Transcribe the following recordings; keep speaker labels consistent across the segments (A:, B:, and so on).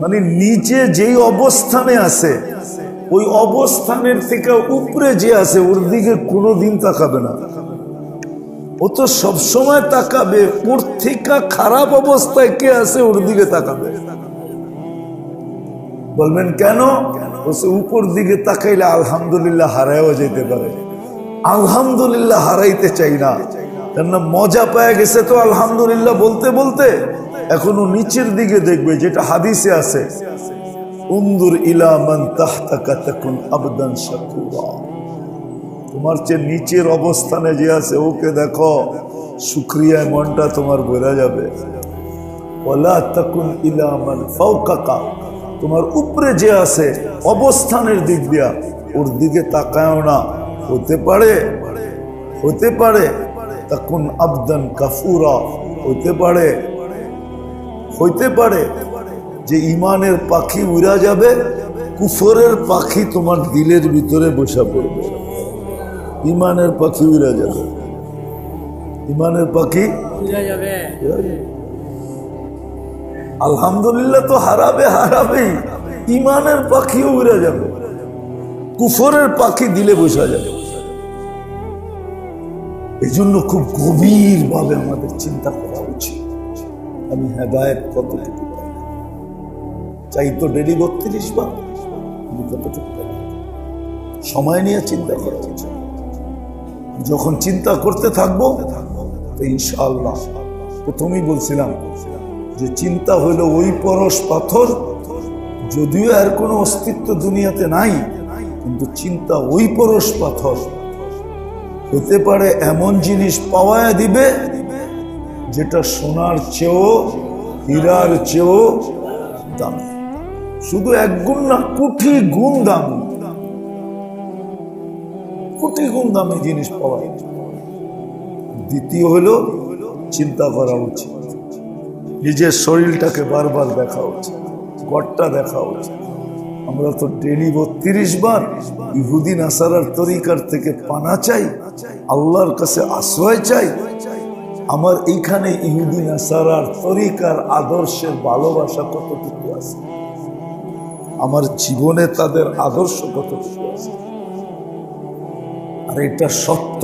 A: মানে নিচে যেই অবস্থানে আছে, ওই অবস্থানের থেকে উপরে যে আছে, ওর দিকে কোনোদিন তাকাবে না। ও তো সবসময় তাকাবে ওর থেকে খারাপ অবস্থায় কে আছে, ওর দিকে তাকাবে। বলবেন, কেন? উপর দিকে তাকাইলে আলহামদুলিল্লাহ হারাইও যেতে পারে। আলহামদুলিল্লাহ হারাইতে চাই না। কেননা মজা পায় গেছে তো আলহামদুলিল্লাহ বলতে বলতে। এখনও নিচের দিকে দেখবে যেটা হাদিসে আছে। উন্দুর ইলা মান তাহতাকা তাকুন আবদান শাকুরা। তোমার চেয়ে নিচের অবস্থানে যে আছে, ওকে দেখো শুক্রিয়ায় মনটা তোমার বোঝা যাবে। ওলা তাকুন ইলা মান ফাওকাকা। তোমার উপরে যে আছে, অবস্থানের দিক দিয়া, ওর দিকে তাকায়ও না। হতে পারে হতে পারে তখন আবদান কাফুরা। হতে পারে হইতে পারে যে ইমানের পাখি উড়া যাবে কুফরের পাখি তোমার দিলের ভিতরে বসা পড়বে। ইমানের পাখি উড়া যাবে। ইমানের পাখি আলহামদুলিল্লাহ তো হারাবে হারাবেই। ইমানের পাখিও উড়ে যাবে। কুফরের পাখি দিলে বসা যাবে। এই জন্য খুব গভীর ভাবে আমাদের চিন্তা করা আমি হেদায়ত কতটুকু পাই চাই তো ডেলি বত্রিশ বার। আমি কতটুকু পাই সময় নিয়ে চিন্তা করা। উচিত যখন চিন্তা করতে থাকব, তো ইনশাআল্লাহ প্রথমেই বলছিলাম যে চিন্তা হইল ওই পরশ পাথর, যদিও এর কোনো অস্তিত্ব দুনিয়াতে নাই, কিন্তু চিন্তা ওই পরশ পাথর। হতে পারে এমন জিনিস পাওয়ায় দিবে যেটা সোনার চেয়েও, হীরার চেয়েও দামি। শুধু এক গুণ না, কোটি গুণ দাম। কোটি গুণ দামি জিনিস পাওয়া। দ্বিতীয় হলো, চিন্তা করা উচিত। নিজের শরীরটাকে বারবার দেখা উচিত। গড়টা দেখা উচিত। আমরা তো ডেলি বত্রিশ বার ইহুদিন নাসারার তরিকার থেকে পানা চাই, আল্লাহর কাছে আশ্রয় চাই আমার এইখানে ইহুদি, নাসারার তরিকার আদর্শের ভালোবাসা কতটুকু আছে? আমার জীবনে তাদের আদর্শ কতটুকু আছে? আর এটা সত্য,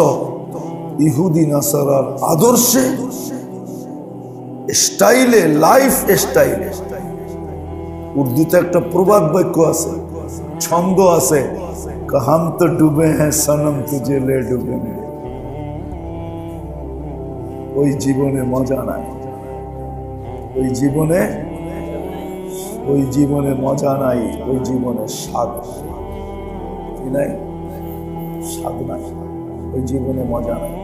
A: ইহুদি, নাসারার আদর্শে স্টাইলে লাইফ স্টাইলে উর্দুতে একটা প্রবাদ বাক্য আছে, ছন্দ আছে হাম তো ডুবে হ্যাঁ সনম তুঝে লে ডুবে মেরে ওই জীবনে মজা নাই। ওই জীবনে ওই জীবনে মজা নাই, ওই জীবনে স্বাদ নাই। স্বাদ নাই। ওই জীবনে মজা নাই।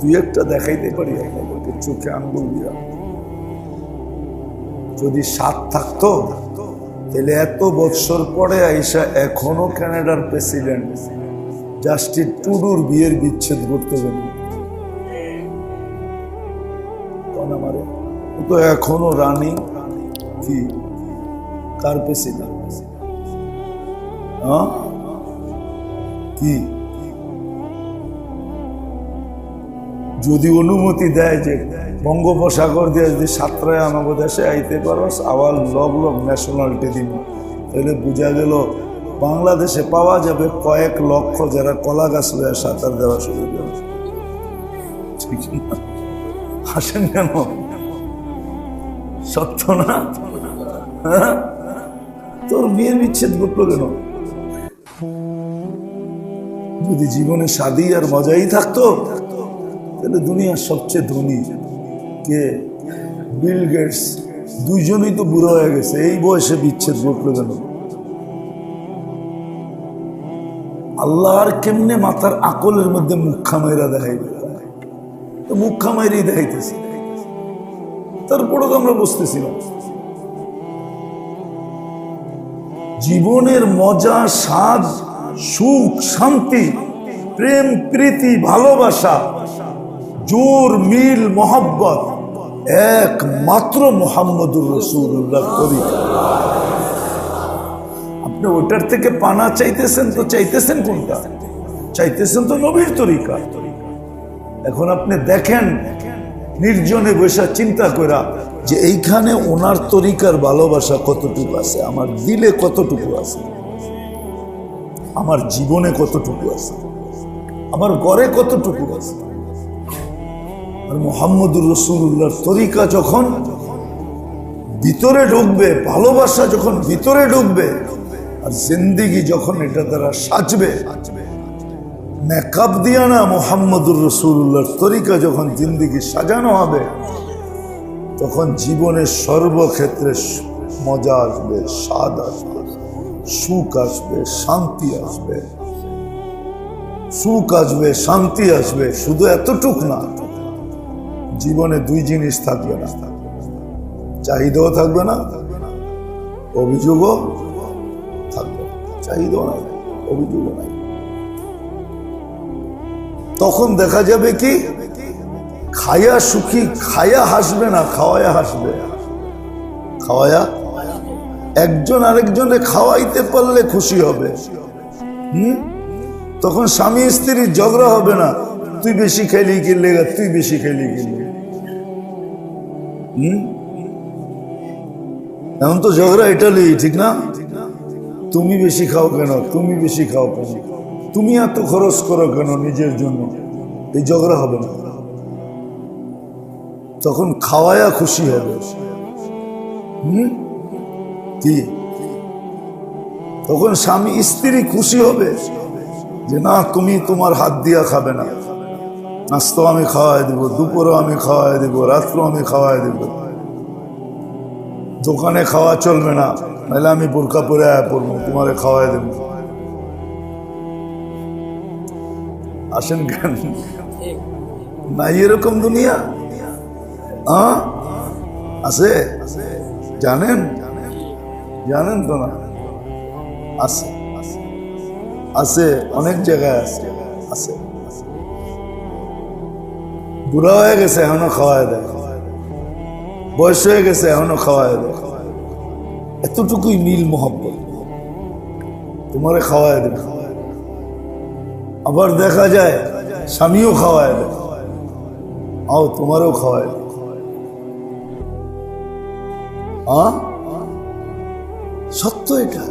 A: দুই একটা দেখাইতে পারি আপনাদেরকে চোখে আঙ্গুল দিয়া। যদি স্বাদ থাকতো, তাহলে এত বৎসর পরে আইসা এখনও কানাডার প্রেসিডেন্ট জাস্টিস টুডুর বিয়ের বিচ্ছেদ করতে পারি তো এখনও রানিং কি কার প্রেসিডেন্ট হ্যাঁ? কি? যদি অনুমতি দেয় যে বঙ্গোপসাগর দিয়ে যদি সাতটায় আমাকে দেশে আইতে পারস, আবার লগ লগ ন্যাশনালিটি দিব। তাহলে বোঝা গেল, বাংলাদেশে পাওয়া যাবে কয়েক লক্ষ যারা কলা গাছ লয়ে সাঁতার দেওয়া শুরু করে ঠিক না? হাসেন কেন? সত্য না? তোর বিয়ের বিচ্ছেদ ঘটলো কেন? যদি জীবনে স্বাদী আর মজাই থাকতো, তাহলে দুনিয়ার সবচেয়ে ধনী কে? Bill Gates. দুইজনই তো বুড়ো হয়ে গেছে, এই বয়সে বিচ্ছেদ ঘটলো কেন? আল্লাহর কেমনে মাথার আকলের মধ্যে মুখা মাইরা দেখাইবে? মুখা মাইরেই দেখাইতেছি। তারপরও তো আমরা বুঝতেছি না জীবনের মজা, স্বাদ, সুখ, শান্তি, প্রেম, প্রীতি, ভালোবাসা, জোর, মিল, মোহাব্বত, একমাত্র মোহাম্মদুর রসুল্লাহ তরিকা আপনি ওটার থেকে পানা চাইতেছেন তো চাইতেছেন কোনটা? চাইতেছেন তো নবীর তরিকা। এখন আপনি দেখেন নির্জনে বসে চিন্তা করা যে এইখানে ওনার তরিকার ভালোবাসা কতটুকু আছে, আমার দিলে কতটুকু আছে, আমার জীবনে কতটুকু আছে, আমার ঘরে কতটুকু আছে। আর মোহাম্মদুর রসুল্লাহর তরিকা যখন ভিতরে ঢুকবে, ভালোবাসা যখন ভিতরে ঢুকবে, আর জিন্দিগি যখন এটা দ্বারা সাজবে মেকআপ দিয়া না মোহাম্মদুর রসুল্লাহর তরিকা যখন জিন্দিগি সাজানো হবে, তখন জীবনের সর্বক্ষেত্রে মজা আসবে, স্বাদ আসবে, সুখ আসবে, শান্তি আসবে। সুখ আসবে, শান্তি আসবে, শুধু এতটুক না, জীবনে দুই জিনিস থাকবে না। চাহিদাও থাকবে না, অভিযোগও থাকবে না। চাহিদাও নাই, অভিযোগও নাই। তখন দেখা যাবে কি? খায়া সুখী, খায়া হাসবে না, খাওয়ায়া হাসবে। খাওয়ায়া? একজন আরেকজনে খাওয়াইতে পারলে খুশি হবে। হুম? তখন স্বামী স্ত্রীর ঝগড়া হবে না। তুই বেশি খাইলি কিনলে তুই বেশি খাইলি কিনলে হুম? এখন তো ঝগড়া এটা লই ঠিক না? তুমি বেশি খাও কেন? তুমি বেশি খাও কেন? তুমি এত খরচ করো কেন নিজের জন্য? এই ঝগড়া হবে না। তখন খাওয়ায়া খুশি হবে। কি? তখন স্বামী স্ত্রী খুশি হবে যে, না, তুমি তোমার হাত দিয়া খাবে না। নাস্তো আমি খাওয়াই দিব, দুপুরও আমি খাওয়াই দিব রাত্র আমি খাওয়াই দিব। দোকানে খাওয়া চলবে না, নাহলে আমি বোরকা পরে আয়া পড়ব, তোমারে খাওয়াই দেব। আসেন কেন? নাই এরকম দুনিয়া? আছে? জানেন? জানেন তো না? আছে। আছে অনেক জায়গায় আছে। আছে। বুড়া হয়ে গেছে এখনও খাওয়াই দেয়। বয়স হয়ে গেছে এখনও খাওয়াই দেয়। এতটুকুই মিল মোহব্বত। তোমারে খাওয়াই দেবে। আবার দেখা যায়, স্বামীও খাওয়ায় আও তোমারও খাওয়ায় সত্য এটা।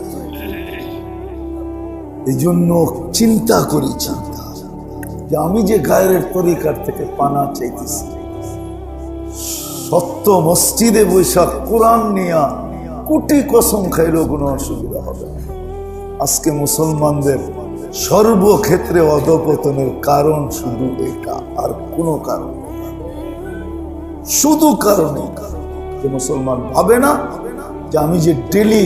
A: এই জন্য চিন্তা করি, চিন্তা। যে আমি যে গায়ের তরিকার থেকে পানা চাইতেছি, সত্য মসজিদে বৈশাখ কোরআন নিয়া কোটি কসম খাইলেও কোনো অসুবিধা হবে আজকে মুসলমানদের সর্বক্ষেত্রে অধপতনের কারণ শুধু এটা, আর কোনো কারণ শুধু কারণ যে মুসলমান ভাবে না যে আমি যে ডেলি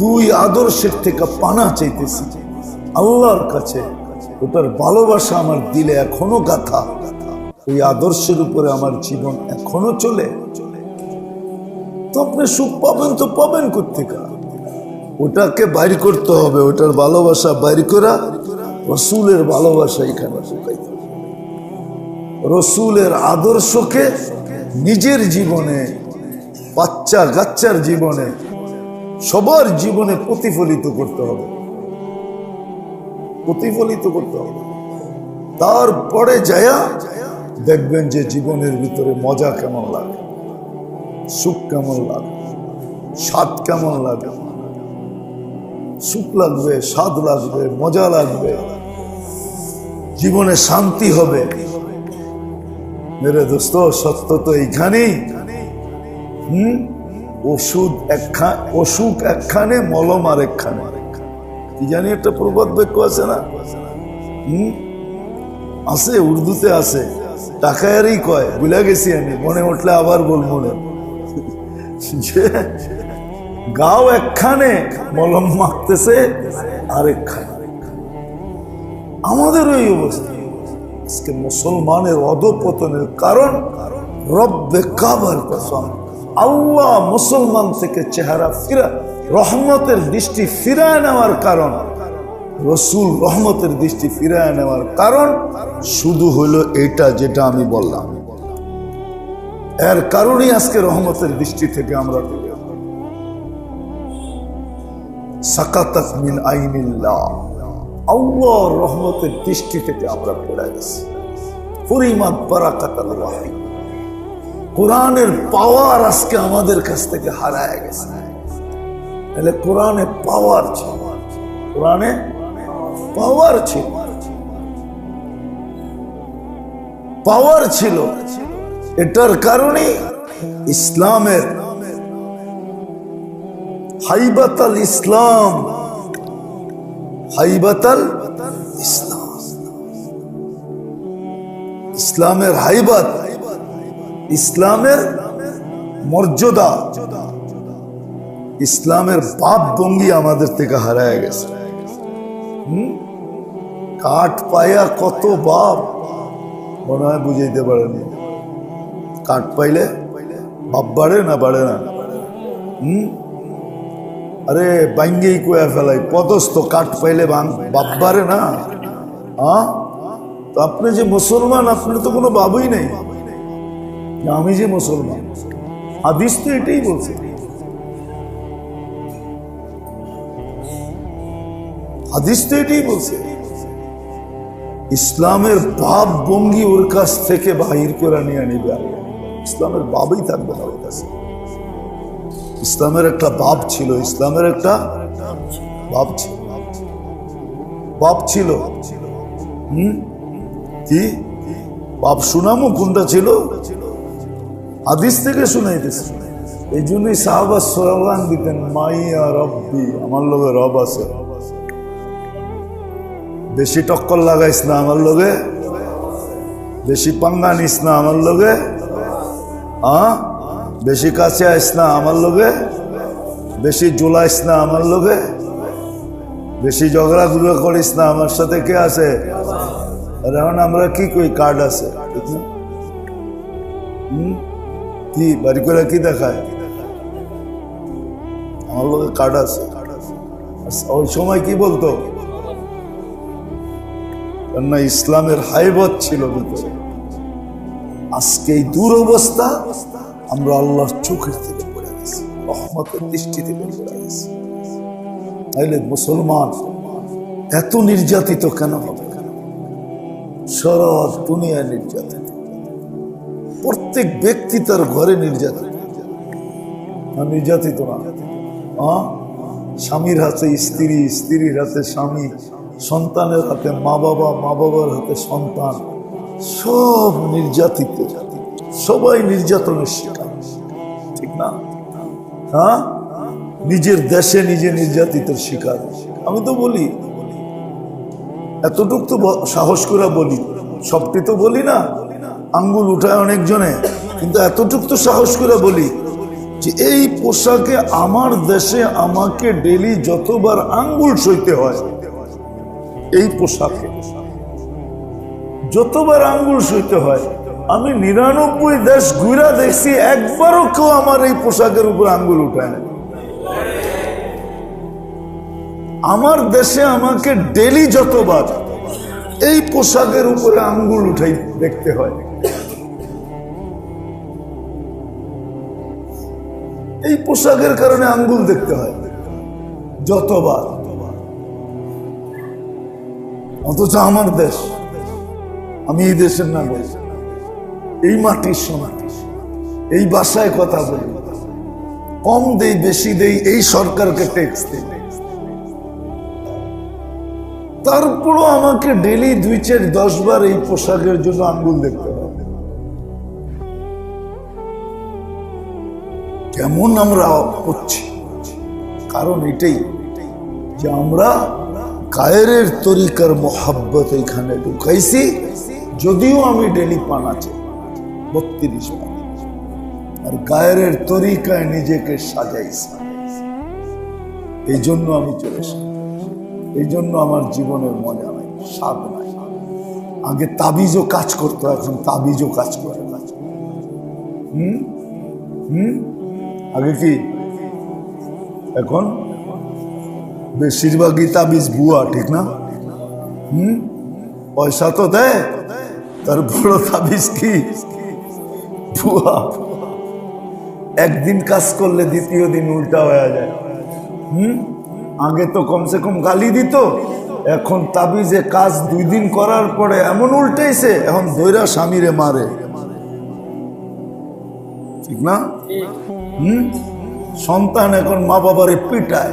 A: দুই আদর্শের থেকে পানা চাইতেছি, আল্লাহর কাছে ওটার ভালোবাসা আমার দিলে এখনও গাথা, ওই আদর্শের উপরে আমার জীবন এখনও চলে। তো আপনি সুখ পাবেন তো পাবেন কোথেকে ওটাকে বাইর করতে হবে, ওটার ভালোবাসা বাইর করা, রসুলের ভালোবাসা এখানে। রসুলের আদর্শকে নিজের জীবনে, বাচ্চা গাচ্চার জীবনে, সবার জীবনে প্রতিফলিত করতে হবে। প্রতিফলিত করতে হবে। তারপরে যায়া দেখবেন যে জীবনের ভিতরে মজা কেমন লাগে, সুখ কেমন লাগে, স্বাদ কেমন লাগে। সুখ লাগবে, স্বাদ লাগবে, মজা লাগবে। জীবনে শান্তি হবে। মেরে দোস্ত, সত্য তো এইখানেই। ওষুধ অসুখ একখানে, মলম আর একখানে। কি জানি একটা প্রবাদ বাক্য আছে না? হুম? আছে, উর্দুতে আছে। টাকায়ারই কয়, ভুলে গেছি আমি, মনে উঠলে আবার বল মনে যে গাও একখানে, মলম মাখতেছে আরেকখানে। আমাদের ওই অবস্থা। আজকে মুসলমানের অধপতনের কারণ, রব্বে কাবার কসম। আল্লাহ মুসলমান থেকে চেহারা ফিরা, রহমতের দৃষ্টি ফিরায় নেওয়ার কারণ, রসুল রহমতের দৃষ্টি ফিরায় নেওয়ার কারণ শুধু হলো এটা যেটা আমি বললাম। এর কারণেই আজকে রহমতের দৃষ্টি থেকে আমরা সাকাতাত মিন আইনিল্লাহ। আল্লাহর রহমতের দৃষ্টি থেকে আমরা পড়ে গেছি। পরিমাণ বারাকাত আল্লাহ কোরআনের পাওয়ার আজকে আমাদের কাছ থেকে হারায় গেছে। তাহলে কোরআনে পাওয়ার ছিল। কোরআনে পাওয়ার ছিল। পাওয়ার ছিল। এটার কারণে ইসলামের হাইবাতাল ইসলাম। হাইবাতাল ইসলাম। ইসলামের হাইবাত, ইসলামের মর্যাদা, ইসলামের বাপ ভঙ্গি আমাদের থেকে হারায় গেছে? কাঠ পায়া কত বাপ? মনে হয় বুঝাইতে পারেনি। কাঠ পাইলে বাপ বাড়ে না বাড়ে না। হুম? আরে বাইঙ্গেই কোয়া ফেলাই, পদস্থ, কাঠ পাইলে বাং বাপ বাড়ে না। হ্যাঁ তো আপনি যে মুসলমান, আপনার তো কোনো বাবুই নেই। আমি যে মুসলমান, হাদিস তো এটাই বলছে। হাদিস তো এটাই বলছে। ইসলামের বাপ বঙ্গি ওর কাছ থেকে বাহির করে নিয়ে নিবে ইসলামের বাবই থাকবে না ওর কাছে। ইসলামের একটা বাপ ছিল, ইসলামের একটা বাপ ছিল। বাপ ছিল। হুম? কি? বাপ শুনামো কোনটা ছিল? আদিস থেকে শুনাইতেছে এই জন্যই সাহাবা স্লোগান দিতেন, মাইয়া রব্বি আমার লোকে রব আছে। বেশি টক্কর লাগাইস না আমার লোকে বেশি পাঙ্গা নিস না আমার লোকে হ্যাঁ বেশি কাছে আইস না আমার লোকে বেশি জোলাইস না আমার লোকে বেশি ঝগড়া গুলো করিস না আমার সাথে কে আছে? আর এখন আমরা কি কই, কার্ড আছে কি, বাড়ি করে কি দেখায়? আমার লোকে কার্ড আছে। ওই সময় কি বলতো? কেননা ইসলামের হাইবত ছিল আজকে এই দুরবস্থা আমরা আল্লাহর চোখের থেকে পড়ে গেছি, রহমতের দৃষ্টি থেকে পড়ে গেছি। তাইলে মুসলমান এত নির্যাতিত কেন হবে? সারা দুনিয়া নির্যাতিত। প্রত্যেক ব্যক্তি তার ঘরে নির্যাতিত। নির্যাতিত না? স্বামীর হাতে স্ত্রী, স্ত্রীর হাতে স্বামী, সন্তানের হাতে মা বাবা মা বাবার হাতে সন্তান, সব নির্যাতিত। সবাই নির্যাতনের শিকার। না। হ্যাঁ? নিজের দেশে নিজে নির্যাতিতের শিকার। আমি তো বলি, এতটুক তো সাহস করে বলি। সবটি তো বলি না। আঙ্গুল উঠায় অনেকজনে, কিন্তু এতটুক তো সাহস করে বলি যে এই পোশাকে আমার দেশে আমাকে ডেলি যতবার আঙ্গুল সইতে হয়, এই পোশাকে। যতবার আঙ্গুল সইতে হয় আমি নিরানব্বই দেশ ঘুরা দেখছি, একবারও কেউ আমার এই পোশাকের উপর আঙ্গুল উঠায় আমার দেশে আমাকে ডেলি যতবার এই পোশাকের উপরে আঙ্গুল উঠাই দেখতে হয়। এই পোশাকের কারণে আঙ্গুল দেখতে হয়। যতবার। অথচ আমার দেশ, আমি এই দেশের নাগরিক। এই মাটির সমান এই বাসায় কথা বলি। কম দেই, বেশি দেই, এই সরকারকে ট্যাক্স দেই। তারপরও আমাকে ডেলি দুই চার, দশ বার এই পোশাকের জন্য আঙ্গুল দেখতে হবে। কেমন আমরা করছি? কারণ এটাই যে আমরা গায়ের তরিকার মোহাব্বত এখানে ঢুকাইছি, যদিও আমি ডেলি পান আছে বত্রিশ আর গায়ের তরিকায় নিজেকে সাজাইছি। এই জন্য আমি চলে এই জন্য আমার জীবনের মজা নাই, স্বাদ নাই। আগে তাবিজও কাজ করতো, এখন তাবিজও কাজ করে না। হুম? হুম? আগে কি? এখন? বেশিরভাগই তাবিজ বুয়া ঠিক না? হুম? পয়সা তো দেয় তারপর তাবিজ কি? বুয়া একদিন কাজ করলে দ্বিতীয় দিন উল্টা হয়ে যায়। হুম? আগে তো কমসে কম গালি দিত। এখন তাবিজে কাজ দুই দিন করার পরে এমন উল্টেছে, এখন দৈরা স্বামীরে মারে। ঠিক না? হুম? সন্তান এখন মা বাবারে পিটায়।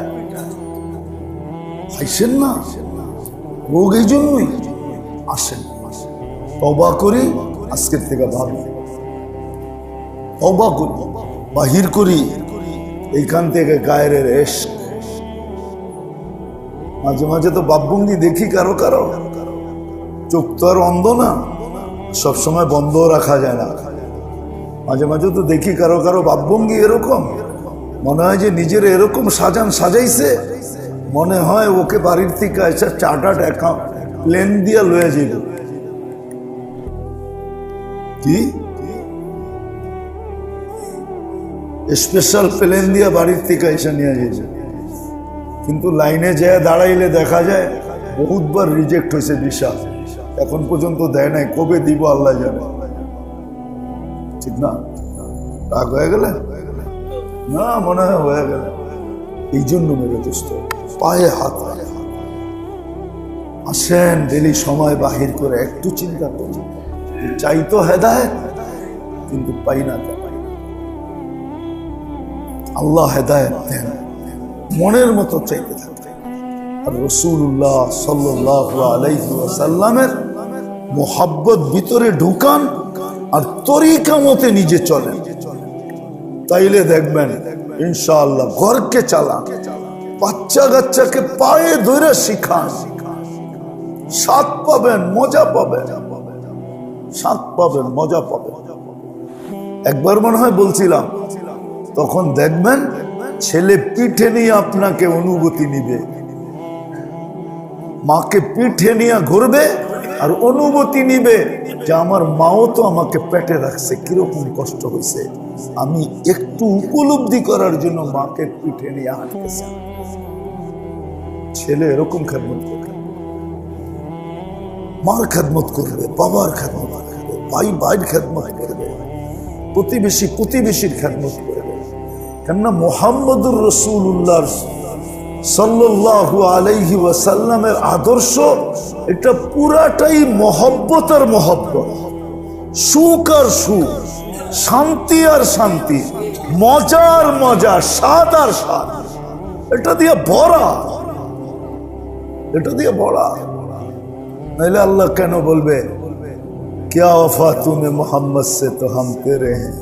A: আইসেন না? রোগ এই জন্যই। আসেন। তবা করি, আজকের থেকে ভাবি তবা করি বাহির করি এইখান থেকে গায়ের রেশ। মাঝে মাঝে তো বাপভঙ্গি দেখি কারও কারও। চোখ তো আর অন্ধ না, সবসময় বন্ধ রাখা যায় না। মাঝে মাঝে তো দেখি কারও কারও বাপভঙ্গি এরকম। মনে হয় যে নিজের এরকম সাজান সাজাইছে। মনে হয় ওকে বাড়ির থেকে এসে চার্টার্ড অ্যাকাউন্ট প্লেন দিয়ে লয়ে যাইব। কি? স্পেশাল প্লেন দিয়ে বাড়ির থেকে এসে নিয়ে যাইছে কিন্তু লাইনে যেয়ে দাঁড়াইলে দেখা যায়, বহুতবার রিজেক্ট হয়েছে ভিসা এখন পর্যন্ত দেয় নাই, কবে দিব আল্লাহ জানে। ঠিক না? রাগ হয়ে গেলে? না, মনে হয় হয়ে গেলে। এই জন্য মেরে দোস্ত পায়ে হাত। আসেন, ডেলি সময় বাহির করে একটু চিন্তা করুন। চাই তো হেদায়ত, কিন্তু পাই না কেন? আল্লাহ হেদায়ত দেন। মনের মতো চাইতে থাকে আর রসুল্লাহ সাল্লাহ আলাইহি ওয়াসাল্লামের মোহাব্বত ভিতরে ঢুকান আর তরিকা মতে নিজে চলেন। তাইলে দেখবেন ইনশাআল্লাহ ঘরকে চালান বাচ্চা কাচ্চাকে পায়ে ধরে শিখান। স্বাদ পাবেন, মজা পাবেন। স্বাদ পাবেন, মজা পাবেন। একবার মনে হয় বলছিলাম তখন দেখবেন ছেলে পিঠে নিয়ে আপনাকে অনুভূতি নিবে। মাকে পিঠে নিয়ে ঘুরবে আর অনুভূতি নিবে যে আমার মাও তো আমাকে পেটে রাখছে, কীরকম কষ্ট হয়েছে। আমি একটু উপলব্ধি করার জন্য মাকে পিঠে নিয়ে হাঁটতেছি। ছেলে এরকম খেদমত করবে। মার খেদমত করবে, বাবার খেদমত করবে ভাই ভাইয়ের খেদমত করবে। প্রতিবেশী প্রতিবেশীর খেদমত করবে। কেননা মোহাম্মদুর রসুল্লাহর সাল্লাল্লাহু আলাইহি ওয়াসাল্লামের আদর্শ এটা পুরাটাই মহব্বত আর মহব্বত সুখ আর সুখ শান্তি আর শান্তি মজার মজা স্বাদ আর স্বাদ এটা দিয়ে ভরা এটা দিয়ে ভরা নাহলে আল্লাহ কেন বলবে क्या वफा तूने मोहम्मद से तो हम तेरे हैं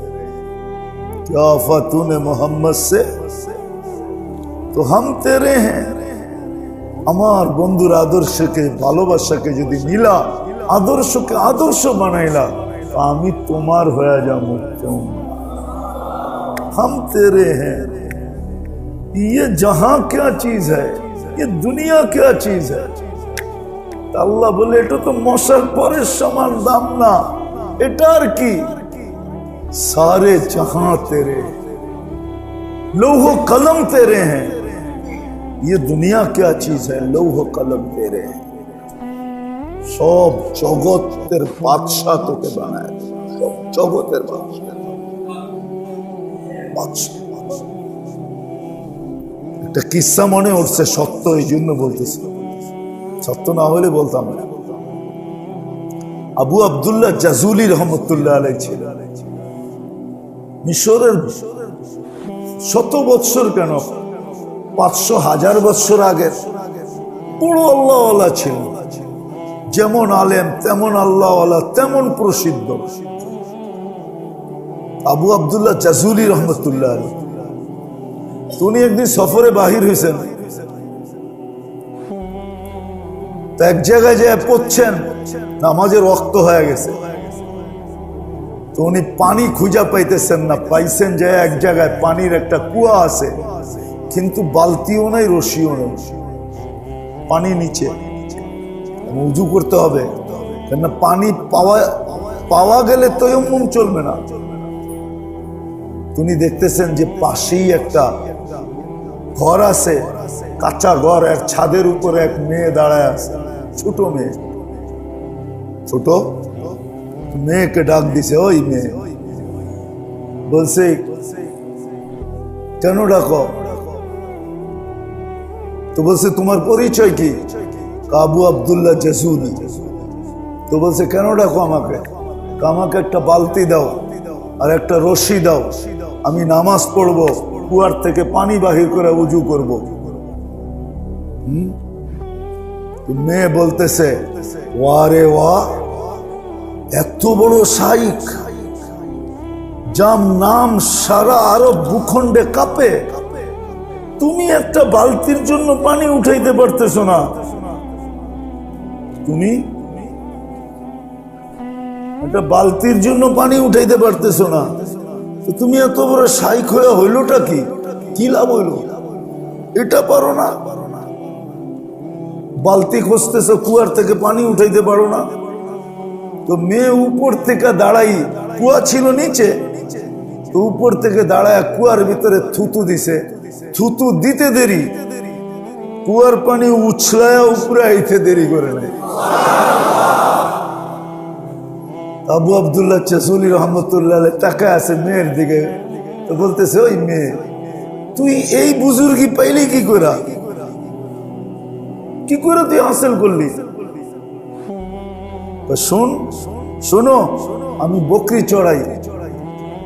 A: क्या वफा तूने मोहम्मद से তো হাম তেরে হ্যাঁ আমার বন্ধুর আদর্শকে ভালোবাসাকে যদি নিলা আদর্শকে আদর্শ বানাইলা তো আমি তোমার হয়ে যাবো हम तेरे हैं ये जहां क्या चीज है ये दुनिया क्या चीज है তা আল্লাহ বলে এটা তো মশার পরের সমান দাম না এটা আর কি সারে जहां तेरे लौह कलम तेरे हैं ये दुनिया क्या चीज है लौह कलम तेरे हैं সব জগতের বাদশাহ তোকে বানায় সব জগতের বাদশাহ বাদশাহ, বাদশাহ। একটা কিসা মনে উঠছে সত্য এই জন্য বলতেছি সত্য না হলে বলতাম না আবু আবদুল্লাহ জাজুলি রহমতুল্লাহ আলাই ছিল মিশরের শত বৎসর কেন? পাঁচশো হাজার বৎসর আগের বড় আল্লাহওয়ালা ছিল যেমন আলেম, তেমন আল্লাহওয়ালা, তেমন প্রসিদ্ধ। আবু আবদুল্লাহ জাজুলি রহমতুল্লাহ উনি একদিন সফরে বাহির হয়েছেন এক জায়গায় যে পড়ছেন, নামাজের রক্ত হয়ে গেছে। তো উনি পানি খুঁজা পাইতেছেন না, পাইছেন যে এক জায়গায় পানির একটা কুয়া আছে, কিন্তু বালতিও নাই, রশিও নেই। পানি নিচে। উজু করতে হবে, কেননা পানি পাওয়া পাওয়া গেলে তৈমুম চলবে না। তুমি দেখতেছেন যে পাশেই একটা ঘর আছে, কাঁচা ঘর এক ছাদের উপরে এক মেয়ে দাঁড়ায় আছে, ছোট মেয়ে। ছোট? মেয়েকে ডাক দিছে, ওই মেয়ে। বলছে, কেন ডাকো? তো বলছে, তোমার পরিচয় কি? কাবু আবদুল্লাহ জসুদি। তো বলছে, কেন ডাকো আমাকে? আমাকে একটা বালতি দাও আর একটা রশি দাও। আমি নামাজ পড়ব, কুয়ার থেকে পানি বাহির করে উজু করব। মেয়ে বলতেছে ওয়ারে ওয়া এত বড় শাইক যার নাম সারা আরব ভূখণ্ডে কাঁপে। তুমি একটা বালতির জন্য পানি উঠাইতে পারতেছো না। তুমি একটা বালতির জন্য পানি উঠাইতে পারতেছো না। তুমি এত বড় শাইক হয়ে হইলোটা কি? কি লাভ হইল? এটা পারো না। বালতি খুঁজতেছো, কুয়ার থেকে পানি উঠাইতে পারো না। তো মেয়ে উপর থেকে দাঁড়াই, কুয়া ছিল নিচে উপর থেকে দাঁড়ায় কুয়ার ভিতরে থুতু দিছে। থুতু দিতে দেরি, কুয়ার পানি উছলায় উপরে আইতে দেরি করে নাই। আবু আবদুল্লাহ চেসুলি রহমতুল্লাহ টাকা আছে মেয়ের দিকে, তো বলতেছে, ওই মেয়ে, তুই এই বুজুর্গি পাইলি কি করা কি করে তুই হাসিল করলি? শোন, শোনো, আমি বকরি চড়াই।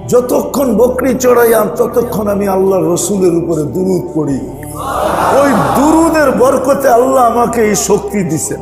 A: যতক্ষণ বকরি চড়াই আর ততক্ষণ আমি আল্লাহ রসুলের উপরে দুরুদ পড়ি। ওই দুরুদের বরকতে আল্লাহ আমাকে এই শক্তি দিছেন